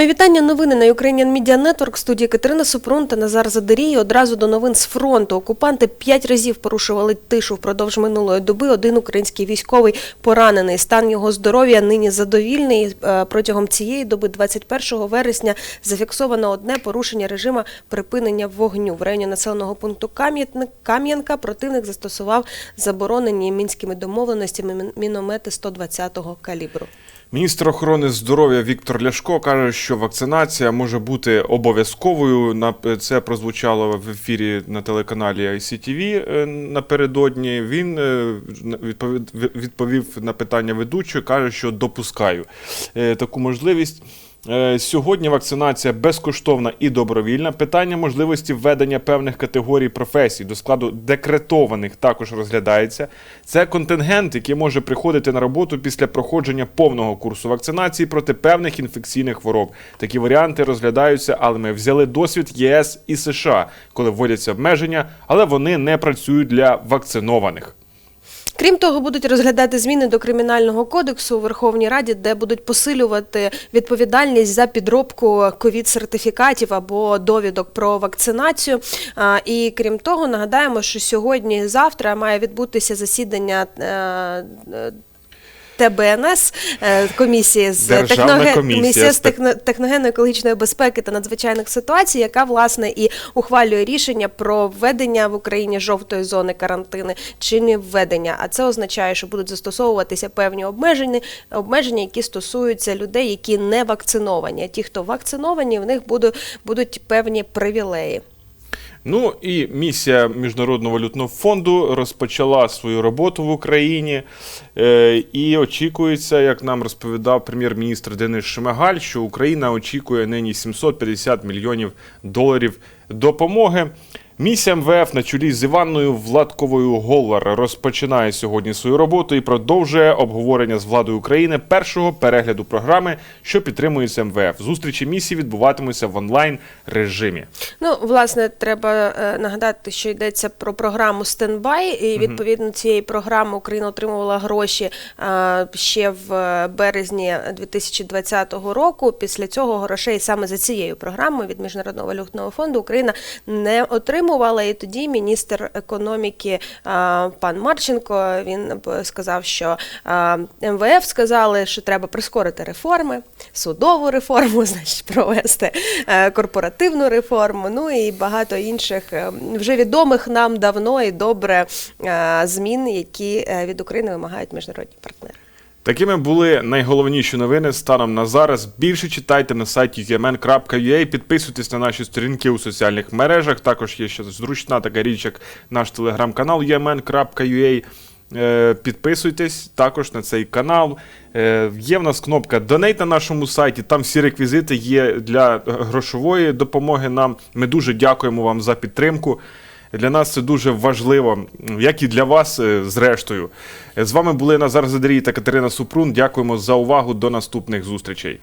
Мої вітання. Новини на Ukrainian Media Network. Студії Катерина Супрун та Назар Задерій. Одразу до новин з фронту. Окупанти п'ять разів порушували тишу впродовж минулої доби. Один український військовий поранений. Стан його здоров'я нині задовільний. Е, Протягом цієї доби, 21 вересня, зафіксовано одне порушення режиму припинення вогню. В районі населеного пункту Кам'янка противник застосував заборонені мінськими домовленостями міномети 120-го калібру. Міністр охорони здоров'я Віктор Ляшко каже, що вакцинація може бути обов'язковою. На це прозвучало в ефірі на телеканалі ICTV е, напередодні. Він е, відповів, на питання ведучої, каже, що допускаю е, таку можливість. Е, Сьогодні вакцинація безкоштовна і добровільна. Питання можливості введення певних категорій професій до складу декретованих також розглядається. Це контингент, який може приходити на роботу після проходження повного курсу вакцинації проти певних інфекційних хвороб. Такі варіанти розглядаються, але ми взяли досвід ЄС і США, коли вводяться обмеження, але вони не працюють для вакцинованих. Крім того, будуть розглядати зміни до кримінального кодексу у Верховній Раді, де будуть посилювати відповідальність за підробку ковід-сертифікатів або довідок про вакцинацію. І крім того, нагадаємо, що сьогодні-завтра має відбутися засідання. Е, е, ТБНС е, комісії з Державна техноген- комісія з з техно- техногенно-екологічної безпеки та надзвичайних ситуацій, яка власне і ухвалює рішення про введення в Україні жовтої зони карантину чи не введення. А це означає, що будуть застосовуватися певні обмеження, обмеження, які стосуються людей, які не вакциновані. А ті, хто вакциновані, в них будуть, будуть певні привілеї. Ну і місія Міжнародного валютного фонду розпочала свою роботу в Україні. Е, і очікується, як нам розповідав прем'єр-міністр Денис Шмигаль, що Україна очікує нині 750 мільйонів доларів допомоги. Місія МВФ на чолі з Іванною Владковою Голлар розпочинає сьогодні свою роботу і продовжує обговорення з владою України першого перегляду програми, що підтримується МВФ. Зустрічі місії відбуватимуться в онлайн режимі. Ну, власне, треба е, нагадати, що йдеться про програму стендбай, і відповідно цієї програми Україна отримувала гроші е, ще в е, березні 2020 року. Після цього грошей саме за цією програмою від Міжнародного валютного фонду Україна не отримувала. І тоді міністр економіки пан Марченко він сказав, що МВФ сказали, що треба прискорити реформи, судову реформу, значить, провести е, корпоративну реформу, ну і багато інших е, вже відомих нам давно і добре е, змін, які від України вимагають міжнародні партнери. Такими були найголовніші новини станом на зараз. Більше читайте на сайті umn.ua, підписуйтесь на наші сторінки у соціальних мережах. Також є ще зручна така річ, як наш телеграм-канал umn.ua. Е, Підписуйтесь також на цей канал. Е, Є в нас кнопка Donate на нашому сайті. Там всі реквізити є для грошової допомоги нам. Ми дуже дякуємо вам за підтримку. Для нас це дуже важливо, як і для вас, е, зрештою. Е, З вами були Назар Задрій та Катерина Супрун. Дякуємо за увагу. До наступних зустрічей.